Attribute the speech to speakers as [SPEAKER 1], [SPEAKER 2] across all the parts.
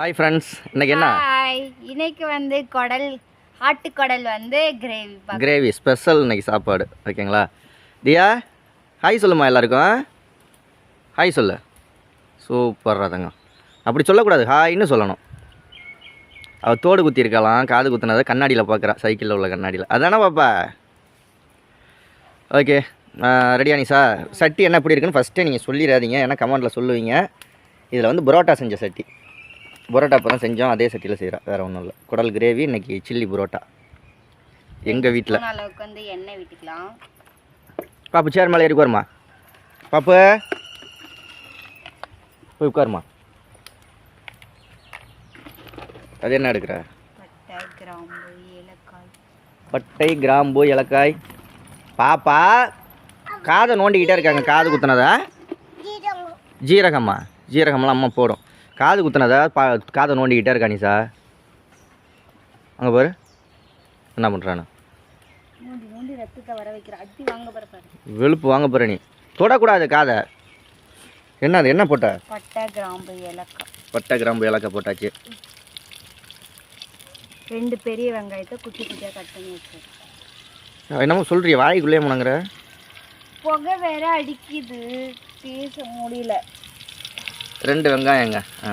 [SPEAKER 1] Hi friends இன்னைக்கு என்ன?
[SPEAKER 2] Hi இன்னைக்கு வந்து குடல் ஆட்டுக்குடல் வந்து கிரேவி
[SPEAKER 1] கிரேவி ஸ்பெஷல் இன்னைக்கு சாப்பாடு. ஓகேங்களா? தியா ஹாய் சொல்லுமா எல்லாருக்கும் ஹாய் சொல்லு. சூப்பர் ரதங்க. அப்படி சொல்லக்கூடாது. ஹாய்னு சொல்லணும். அவள் தோடு குத்தி இருக்கலாம் காது குத்துனதை கண்ணாடியில் பார்க்குறா. சைக்கிளில் உள்ள கண்ணாடியில். அதானே பாப்பா? ஓகே ரெடியா நிஷா சட்டி என்ன எப்படி இருக்குன்னு ஃபஸ்ட்டே நீங்கள் சொல்லிடாதீங்க. ஏன்னா கமெண்டில் சொல்லுவீங்க. இதில் வந்து புரோட்டா செஞ்ச சட்டி. புரோட்டா இப்போ தான் செஞ்சோம். அதே சட்டியில் செய்கிறா வேறு ஒன்றும் இல்லை. குடல் கிரேவி இன்னைக்கு சில்லி புரோட்டா. எங்கள் வீட்டில்
[SPEAKER 2] அளவுக்கு வந்து எண்ணெய் விட்டுக்கலாம்.
[SPEAKER 1] பாப்பு சேர் மேலே ஏறி உட்காருமா? பாப்பு. போய் உட்காருமா? அது என்ன எடுக்கிற?
[SPEAKER 2] பட்டை கிராம்பு ஏலக்காய்.
[SPEAKER 1] பட்டை கிராம்பு ஏலக்காய். பாப்பா காதை நோண்டிக்கிட்டே இருக்காங்க. காது குத்துனதா. ஜீரகம்மா ஜீரகம்லாம் அம்மா போடும். காது குத்துனதா? பா காதை நோண்டிக்கிட்டே இருக்கா நிசா அங்கே பாரு. என்ன பண்ணுறானு வெளுப்பு வாங்க போகிற நீ. தொடக்கூடாது காதை. என்ன அது என்ன போட்ட?
[SPEAKER 2] பட்டை கிராம்பு ஏலக்காய்.
[SPEAKER 1] பட்டை கிராம்பு ஏலக்காய் போட்டாச்சு.
[SPEAKER 2] ரெண்டு பெரிய வெங்காயத்தை குட்டி குட்டியாக கட் பண்ணி வச்சிருக்கேன்
[SPEAKER 1] என்னமோ சொல்றிய வாய்க்குள்ளே முனங்குற
[SPEAKER 2] புகை வேற அடிக்குது. பேச முடியல.
[SPEAKER 1] ரெண்டு வெங்காயங்க. ஆ.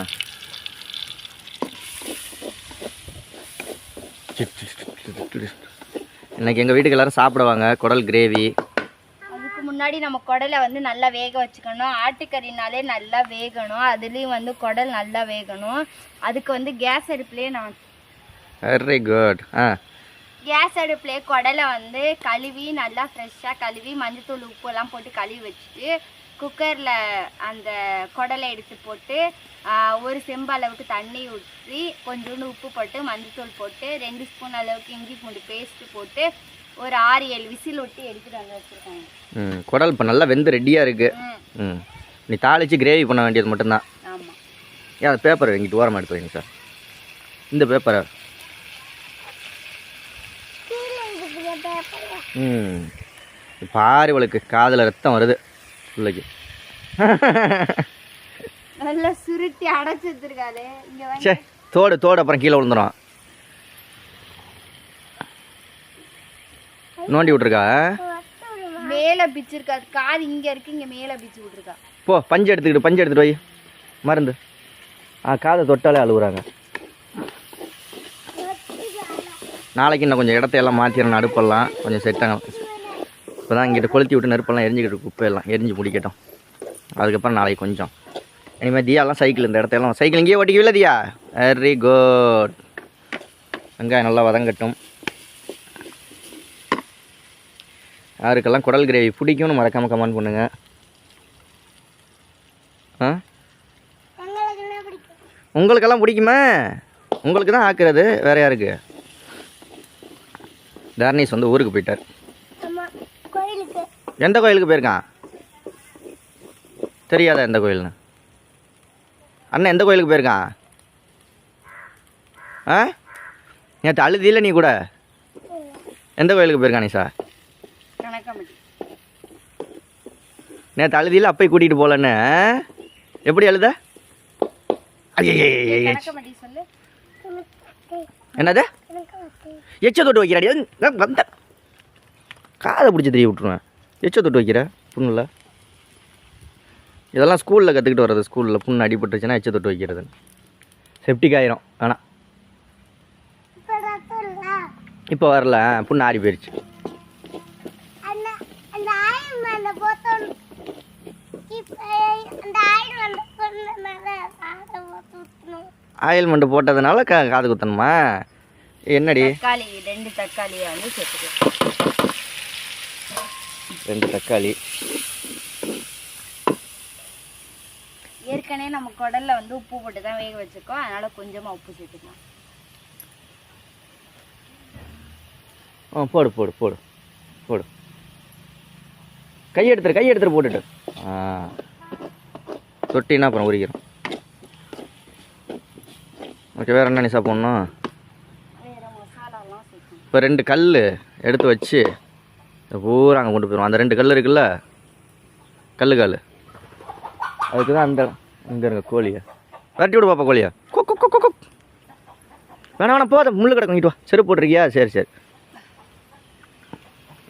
[SPEAKER 1] இன்னைக்கு எங்கள் வீட்டுக்கு எல்லாரும் சாப்பிடுவாங்க. குடல் கிரேவி.
[SPEAKER 2] அதுக்கு முன்னாடி நம்ம குடலை வந்து நல்லா வேக வச்சுக்கணும். ஆட்டுக்கறினாலே நல்லா வேகணும். அதுலேயும் வந்து குடல் நல்லா வேகணும். அதுக்கு வந்து கேஸ் அடுப்புலேயே நான்
[SPEAKER 1] வெரி குட் ஆ.
[SPEAKER 2] கேஸ் அடுப்புலேயே குடலை வந்து கழுவி நல்லா ஃப்ரெஷ்ஷாக கழுவி மஞ்சத்தூள் உப்பு எல்லாம் போட்டு கழுவி வச்சுட்டு குக்கரில் அந்த குடலை எடுத்து போட்டு ஒரு செம்பு அளவுக்கு தண்ணி ஊற்றி கொஞ்சோண்டு உப்பு போட்டு மஞ்சத்தூள் போட்டு ரெண்டு ஸ்பூன் அளவுக்கு இஞ்சி பூண்டு பேஸ்ட்டு போட்டு ஒரு ஆறு ஏழு விசில் விட்டு எடுத்துட்டு வந்து வச்சுருக்காங்க.
[SPEAKER 1] ம் குடல் இப்போ நல்லா வெந்து ரெடியாக இருக்குது
[SPEAKER 2] ம்.
[SPEAKER 1] நீ தாளித்து கிரேவி பண்ண வேண்டியது மட்டும்தான்.
[SPEAKER 2] ஆமாம்
[SPEAKER 1] ஏன் அந்த பேப்பரை வாங்கிட்டு ஓரமாக எடுத்து வைங்க சார் இந்த பேப்பரை ம். பாரு இவளுக்கு காதில் ரத்தம் வருது பிள்ளைக்கு.
[SPEAKER 2] நல்லா சுருட்டி அடைச்சி வச்சிருக்காரு.
[SPEAKER 1] சே தோடு தோடு அப்புறம் கீழே விழுந்துடும் நோண்டி விட்ருக்கா
[SPEAKER 2] மேல பிச்சிருக்காரு. காது இங்க இருக்கு இங்க மேல பிச்சு விட்டுருக்கா.
[SPEAKER 1] போ பஞ்சு எடுத்துக்கிட்டு பஞ்சு எடுத்துகிட்டு வை. மருந்து. ஆ காதை தொட்டாலே அழுகுறாங்க நாளைக்கு இன்னும் கொஞ்சம் இடத்தையெல்லாம் மாற்றிடணும் அடுப்பெல்லாம் கொஞ்சம் செட் ஆகும் இப்போ தான் இங்கிட்ட கொளுத்தி விட்டு நெருப்பெல்லாம் எரிஞ்சுக்கிட்டு குப்பையெல்லாம். எரிஞ்சு முடிக்கட்டும். அதுக்கப்புறம் நாளைக்கு கொஞ்சம். இனிமேல் தியாலாம் சைக்கிள் இந்த இடத்தையெல்லாம் சைக்கிள் இங்கேயே ஓட்டிக்கவில்லை தியா? வெரி குட் வெங்காயம் நல்லா வதங்கட்டும். யாருக்கெல்லாம் குடல் கிரேவி பிடிக்கும்னு மறக்காமல் கமெண்ட் பண்ணுங்கள் ஆ? உங்களுக்கெல்லாம் பிடிக்குமா? உங்களுக்கு தான் ஆக்குறது வேற யாருக்கு? தர்னீஸ் வந்து ஊருக்கு போயிட்டார். எந்த கோயிலுக்கு போயிருக்கான்? தெரியாதா எந்த கோயில்னு? அண்ணன் எந்த கோயிலுக்கு போயிருக்கான்? ஆ? நேற்று அழுதியில நீ கூட. எந்த கோயிலுக்கு போயிருக்கான்
[SPEAKER 2] கணக்கம்பட்டி.
[SPEAKER 1] நேற்று அழுதியில அப்பை கூட்டிகிட்டு போகலன்னு எப்படி அழுத? என்னது எச்ச தொட்டு வைக்கிறாடி வந்து- வந்த காதை பிடிச்சி தெரிய விட்ருவேன் எச்ச தொட்டு வைக்கிற புண்ணில் இதெல்லாம் ஸ்கூலில் கற்றுக்கிட்டு வர்றது ஸ்கூலில் புண்ணு அடிபட்டுருச்சுன்னா எச்ச தொட்டு வைக்கிறது செப்டிக் ஆயிரும் ஆனால் இப்போ வரல புண்ணு ஆறி போயிடுச்சு ஆயில்மெண்ட் போட்டதுனால கா காது குத்தணுமா? என்னடி?
[SPEAKER 2] தக்காளி ரெண்டு தக்காளியை வந்து
[SPEAKER 1] ரெண்டு தக்காளி.
[SPEAKER 2] ஏற்கனவே நம்ம குடல்ல வந்து உப்பு போட்டு தான் வேக வச்சிருக்கோம். அதனால கொஞ்சமா உப்பு சேர்த்துக்கலாம்.
[SPEAKER 1] ஆ போடு போடு போடு போடு. கை எடுத்துரு கை எடுத்துரு போட்டுட்டு. ஆ. தொட்டினா அப்புறம் உரிக்கிறோம். ஓகே வேறு என்ன
[SPEAKER 2] சேர்க்கணும்.
[SPEAKER 1] இப்போ ரெண்டு கல் எடுத்து வச்சு பூரா அங்கே கொண்டு போயிடுவோம். அந்த ரெண்டு கல் இருக்குல்ல? கல் கல். அதுக்கு தான் அந்த இங்கே இருங்க கோழியை. விரட்டி விடு பாப்பா கோழியை. கொக்கு குக் குக் குக் வேணாம் வேணாம் போதும். முள்ளு கிடக்கும் இங்கிட்டு வா. செருப்பு போட்டிருக்கியா? சரி சரி.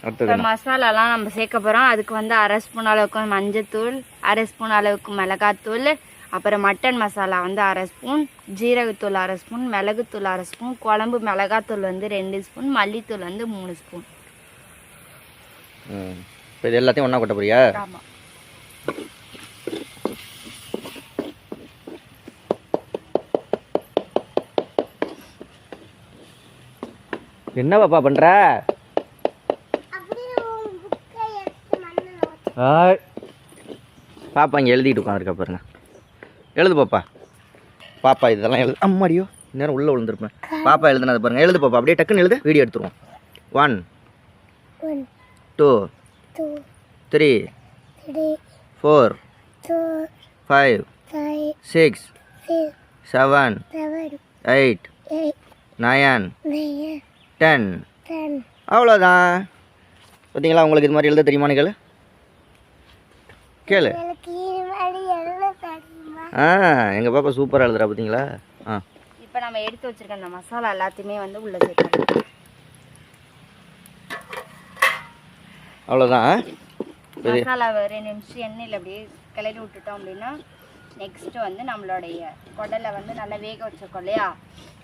[SPEAKER 1] அடுத்தது
[SPEAKER 2] மசாலாலாம் நம்ம சேர்க்க போகிறோம் அதுக்கு வந்து அரை ஸ்பூன் அளவுக்கு மஞ்சத்தூள் அரை ஸ்பூன் அளவுக்கு மிளகாத்தூள் அப்புறம் மட்டன் மசாலா வந்து அரை ஸ்பூன் ஜீரகத்தூள் அரை ஸ்பூன் மிளகுத்தூள் அரை ஸ்பூன் குழம்பு மிளகாத்தூள் வந்து ரெண்டு ஸ்பூன் மல்லித்தூள் வந்து மூணு ஸ்பூன்.
[SPEAKER 1] இது எல்லாத்தையும் ஒன்றா கொட்ட போறியா?
[SPEAKER 2] ஆமாம்
[SPEAKER 1] என்ன பாப்பா பண்ணுற பாப்பா இங்கே எழுதிட்டு உட்காந்துருக்கா பாருங்க. எழுது பாப்பா. பாப்பா இதெல்லாம் எழுது அம்மாடியோ. நேரம் உள்ளே விழுந்திருப்பேன். பாப்பா எழுதுனது பாருங்க. எழுது பாப்பா. அப்படியே டக்குன்னு எழுது. வீடியோ எடுத்துருவோம். One two three four five six seven eight nine ten. அவ்வளோதான். பார்த்தீங்களா உங்களுக்கு இது மாதிரி எழுத தெரியுமான்னு கேளு. கேளு ஆ எங்கள் பாப்பா சூப்பராக எழுதுறா பார்த்தீங்களா? ஆ.
[SPEAKER 2] இப்போ நம்ம எடுத்து வச்சிருக்க அந்த மசாலா எல்லாத்தையுமே வந்து உள்ள சேர்க்கணும்
[SPEAKER 1] அவ்வளோதான்.
[SPEAKER 2] மசாலாவை ரெண்டு நிமிஷம் எண்ணெயில் அப்படியே கிளறி விட்டுட்டோம் அப்படின்னா நெக்ஸ்ட் வந்து நம்மளுடைய குடலை வந்து நல்லா வேக வச்சிருக்கோம் இல்லையா?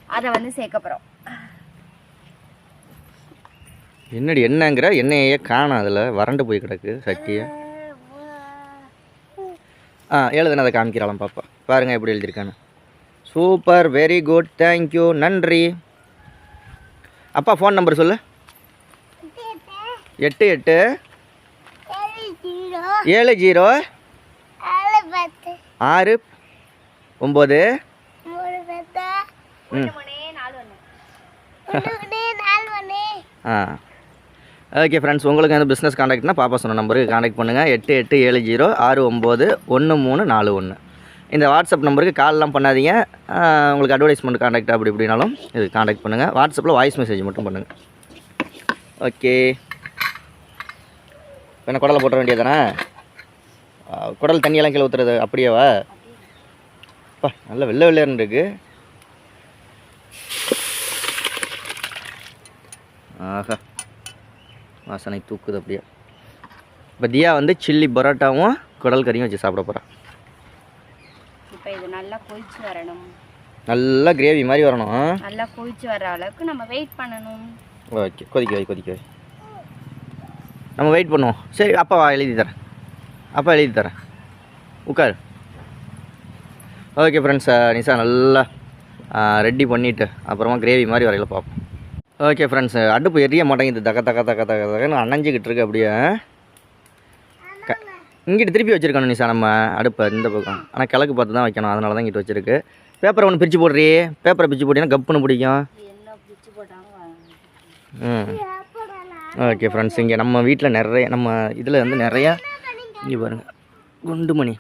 [SPEAKER 2] அதை வந்து சேர்க்க போகிறோம்
[SPEAKER 1] என்னடி என்னங்கிற? எண்ணெயே காணும் அதில். வறண்டு போய் கிடக்கு சட்டியை ஆ எழுதுனதை காமிக்கிறாளாம் பாப்பா. பாருங்கள் எப்படி எழுதியிருக்கான்னு. Super very good thank you நன்றி. அப்பா ஃபோன் நம்பர் சொல்லு. எட்டு எட்டு. ஏழு ஜீரோ. ஆறு ஒம்பது. ஆ. ஓகே ஃப்ரெண்ட்ஸ் உங்களுக்கு வந்து பிஸ்னஸ் காண்டாக்ட்னா பாப்பா சொன்ன நம்பருக்கு காண்டாக்ட் பண்ணுங்கள் எட்டு எட்டு ஏழு ஜீரோ ஆறு ஒம்பது ஒன்று மூணு நாலு ஒன்று. இந்த வாட்ஸ்அப் நம்பருக்கு கால்லாம் பண்ணாதீங்க. உங்களுக்கு அட்வர்டைஸ்மெண்ட் காண்டாக்ட் அப்படி இப்படினாலும் இது காண்டாக்ட் பண்ணுங்கள் வாட்ஸ்அப்பில் வாய்ஸ் மெசேஜ் மட்டும் பண்ணுங்கள் ஓகே என்ன குடலை போட்டுற வேண்டியதானே குடல் தண்ணியெல்லாம் கீழே ஊற்றுறது அப்படியேவா? அப்பா நல்ல வெள்ளை வெள்ளையர்னு இருக்கு ஆஹா. வாசனை தூக்குது அப்படியே. இப்போ தியா வந்து சில்லி பரோட்டாவும் குடல் கறியும் வச்சு சாப்பிட போகிறா
[SPEAKER 2] இப்போ இது நல்லா கொதிச்சு வரணும்.
[SPEAKER 1] நல்லா கிரேவி மாதிரி வரணும்
[SPEAKER 2] நல்லா கொதிச்சு வர அளவுக்கு நம்ம வெயிட் பண்ணணும்.
[SPEAKER 1] ஓகே கொதிக்க வை கொதிக்க வை. நம்ம வெயிட் பண்ணுவோம். சரி அப்பா எழுதி தரேன். அப்பா எழுதி தரேன். உட்கார். ஓகே ஃப்ரெண்ட்ஸ் நிஷா நல்லா ரெடி பண்ணிவிட்டு அப்புறமா கிரேவி மாதிரி வரையில பார்ப்போம். ஓகே ஃப்ரெண்ட்ஸ் அடுப்பு எரிய மாட்டேங்குது. தக்க தக்க தக்க தக்க தக்கன்னு அணைஞ்சிக்கிட்டு இருக்கு அப்படியே. க இங்கிட்டு திருப்பி வச்சுருக்கணும் நிஷா நம்ம அடுப்பை இந்த பக்கம். ஆனால் கிழக்கு பார்த்து தான் வைக்கணும். அதனால தான் இங்கிட்டு வச்சுருக்கு. பேப்பரை ஒன்று பிரித்து போடுறீ? பேப்பரை பிரித்து போட்டிங்கன்னா கப்புன்னு பிடிக்கும். ம். ஓகே ஃப்ரெண்ட்ஸ் இங்கே நம்ம வீட்டில் நிறைய நம்ம இதில் வந்து நிறையா இங்கே பாருங்கள் குண்டுமணி.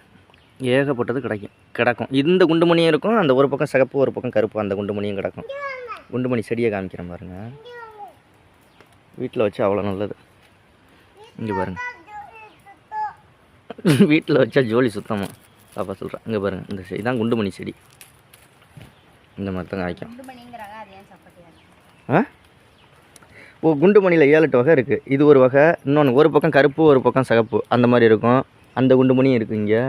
[SPEAKER 1] ஏகப்பட்டது கிடைக்கும். கிடக்கும். இந்த குண்டுமணியும் இருக்கும். அந்த ஒரு பக்கம் சிகப்பு ஒரு பக்கம் கருப்பு. அந்த குண்டுமணியும் கிடக்கும். குண்டுமணி செடியை காமிக்கிறேன் பாருங்க. வீட்டில் வச்சு அவ்வளோ நல்லது. இங்கே பாருங்க. வீட்டில் வச்சா ஜோலி சுத்தமாக பாப்பா சொல்கிறேன் இங்கே பாருங்க. இந்த செடி தான் குண்டுமணி செடி. இந்த மாதிரி தான் காய்க்கும்.
[SPEAKER 2] குண்டு
[SPEAKER 1] ஆ? ஓ குண்டு மணியில் ஏழு எட்டு வகை இருக்குது இது ஒரு வகை. இன்னொன்று ஒரு பக்கம் கருப்பு ஒரு பக்கம் சிகப்பு. அந்த மாதிரி இருக்கும். அந்த குண்டு மணியும் இருக்குது இங்கே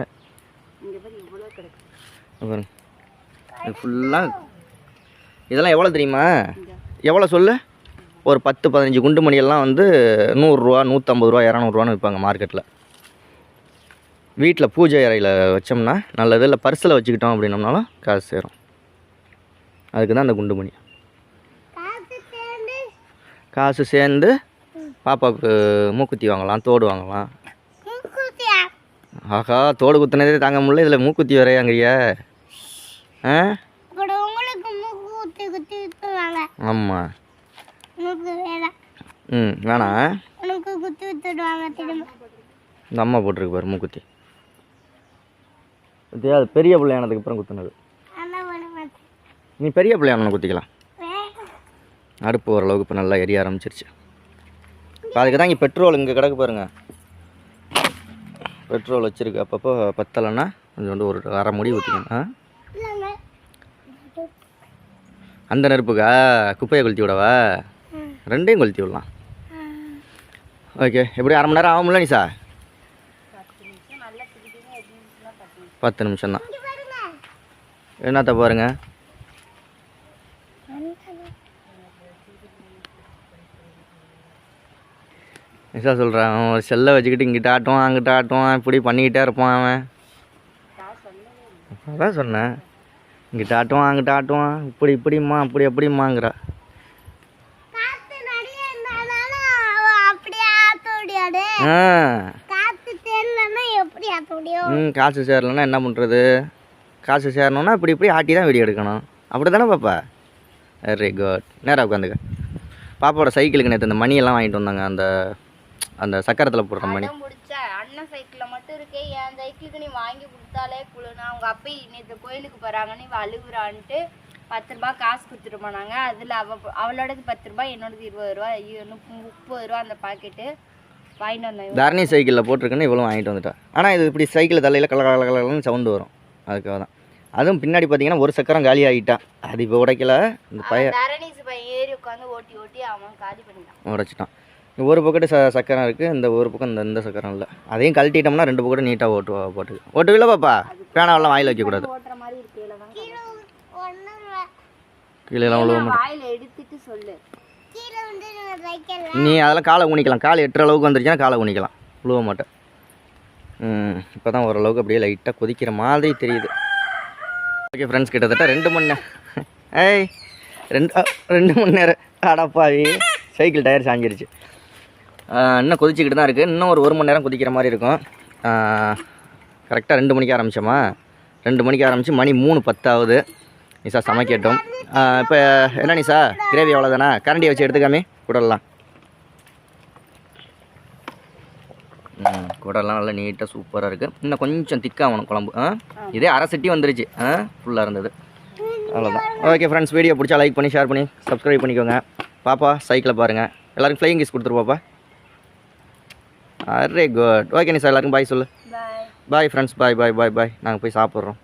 [SPEAKER 1] பாருங்க. ஃபுல்லாக இதெல்லாம் எவ்வளோ தெரியுமா. எவ்வளோ சொல்லு? ஒரு பத்து பதினஞ்சு குண்டு மணியெல்லாம் வந்து நூறுரூவா நூற்றம்பது ரூபா இரநூறுவான்னு விற்பாங்க மார்க்கெட்டில் வீட்டில் பூஜை அறையில் வச்சோம்னா நல்லது இல்லை பர்ஸில் வச்சுக்கிட்டோம் அப்படின்னம்னாலும் காசு சேரும். அதுக்கு தான் அந்த குண்டு மணி. காசு சேர்ந்து? பாப்பாவுக்கு மூக்குத்தி வாங்கலாம் தோடு வாங்கலாம். ஆஹா தோடு குத்துனதே தாங்க முடியல இதில் மூக்குத்தி வரையாங்கய்யா ஆ
[SPEAKER 2] உங்களுக்கு மூக்கு குத்தி குத்தி வித்துருவாங்க
[SPEAKER 1] ஆமாம் ம் வேணாம் இந்த அம்மா போட்டிருக்கு பாரு மூக்குத்தி. இது அது பெரிய பிள்ளையானதுக்கு அப்புறம் குத்துனது. நீ பெரிய பிள்ளையான குத்திக்கலாம். அடுப்பு ஓரளவுக்கு இப்போ நல்லா எரிய ஆரம்பிச்சிருச்சு. இப்போ அதுக்கு தான் இங்கே பெட்ரோல் இங்கே கிடக்கு பாருங்க. பெட்ரோல் வச்சுருக்கு. அப்பப்போ பத்தலைன்னா கொஞ்சோண்டு ஒரு அரை முடி ஊற்றிக்கணும் ஆ அந்த நெருப்புக்கா? குப்பையை கொளுத்தி விடவா? ரெண்டையும் கொளுத்தி விடலாம். ஓகே எப்படி அரை மணி நேரம் ஆகும்ல நிசா பத்து நிமிஷம் தான் என்னத்த பாருங்க? நிசா சொல்கிறான் அவன் ஒரு செல்லை வச்சுக்கிட்டு இங்கிட்ட ஆட்டுவான் அங்கிட்ட ஆட்டுவான் இப்படி பண்ணிக்கிட்டே இருப்பான் அவன். அதான் சொன்னேன். இங்கிட்ட ஆட்டுவான் அங்கிட்ட ஆட்டுவான். இப்படி இப்படிம்மா அப்படி அப்படிம்மாங்கிறா ம் காசு சேரலைன்னா என்ன பண்ணுறது காசு சேரணும்னா இப்படி இப்படி ஆட்டி தான் வீடியோ எடுக்கணும். அப்படி தானே பாப்பா? வெரி குட் நேராக உட்காந்துக்க. பாப்பாவோட சைக்கிளுக்கு நேற்று இந்த மணியெல்லாம் வாங்கிட்டு வந்தாங்க அந்த அந்த சக்கரத்தில் போடுற மணி.
[SPEAKER 2] அண்ணன் சைக்கிள்ல மட்டும் இருக்கே என் சைக்கிளுக்கு நீ வாங்கி கொடுத்தாலே குழுனா அவங்க அப்பா நேற்று கோயிலுக்கு போறாங்கன்னு இவ அழுகுறான்ட்டு பத்து ரூபாய் காசு கொடுத்துட்டு போனாங்க. அதுல அவ அவளோடது பத்து ரூபாய் என்னோடது இருபது ரூபா முப்பது ரூபா அந்த பாக்கெட்டு வாங்கிட்டு வந்தேன்
[SPEAKER 1] தரணி சைக்கிளில் போட்டிருக்குன்னு இவ்வளோ வாங்கிட்டு வந்துட்டா. ஆனால் இது இப்படி சைக்கிள் தலையில் கல கல கலன்னு சவுண்டு வரும். அதுக்காக தான் அதுவும் பின்னாடி பார்த்தீங்கன்னா ஒரு சக்கரம் காலி ஆகிட்டான் அது இப்போ உடைக்கல. இந்த
[SPEAKER 2] பையன் ஏறி உட்காந்து ஓட்டி ஓட்டி அவன் காலி பண்ணிட்டான்.
[SPEAKER 1] உடைச்சிட்டான். ஒரு பக்கெட்டு ச சக்கரம் இருக்குது இந்த ஒரு பக்கம் இந்த இந்த சக்கரம் இல்லை. அதையும் கழட்டிட்டோம்னா ரெண்டு பக்கெட்டு நீட்டாக ஓட்டு போட்டு ஓட்டுவில்ல பாப்பா. பேனாவெல்லாம் வாயில் வைக்கக்கூடாது கீழே எல்லாம் விழுவ மாட்டேன் நீ அதெல்லாம் காலை குணிக்கலாம் காலை எட்டுற அளவுக்கு வந்துருச்சுன்னா காலை குணிக்கலாம் விழுவ மாட்டேன். இப்போ தான் ஓரளவுக்கு அப்படியே லைட்டாக கொதிக்கிற மாதிரி தெரியுது. ஓகே ஃப்ரெண்ட்ஸ் கிட்டத்தட்ட ரெண்டு மணி நேரம். ஏய் ரெண்டு ரெண்டு மணி நேரம். அடப்பாவி. சைக்கிள் டயர் சாஞ்சிருச்சு. இன்னும் கொதிச்சிக்கிட்டு தான் இருக்குது இன்னும் ஒரு ஒரு மணி நேரம் கொதிக்கிற மாதிரி இருக்கும். கரெக்டாக ரெண்டு மணிக்கு ஆரம்பித்தோமா ரெண்டு மணிக்கு ஆரம்பித்து மணி மூணு பத்தாவது. நிசா சமைக்கட்டும் இப்போ என்ன நிசா கிரேவி அவ்வளோதானா கரண்டியை வச்சு எடுத்துக்காமே குடலாம். ம் நல்லா நீட்டாக சூப்பராக இருக்குது இன்னும் கொஞ்சம் திக்காகணும் குழம்பு. ஆ இதே அரை சட்டி வந்துருச்சு. ஆ ஃபுல்லாக இருந்தது. அவ்வளோதான் ஓகே ஃப்ரெண்ட்ஸ் வீடியோ பிடிச்சா லைக் பண்ணி ஷேர் பண்ணி சப்ஸ்கிரைப் பண்ணிக்கோங்க. பாப்பா சைக்கிளை பாருங்கள் எல்லோரும் ஃப்ளைங் கிஸ் கொடுத்துருப்பாப்பா அரே குட் ஓகே நிசா எல்லாருக்கும் பாய் சொல்லு. பாய் ஃப்ரெண்ட்ஸ் பாய் பாய் பாய் பாய் நாங்கள் போய் சாப்பிட்றோம்.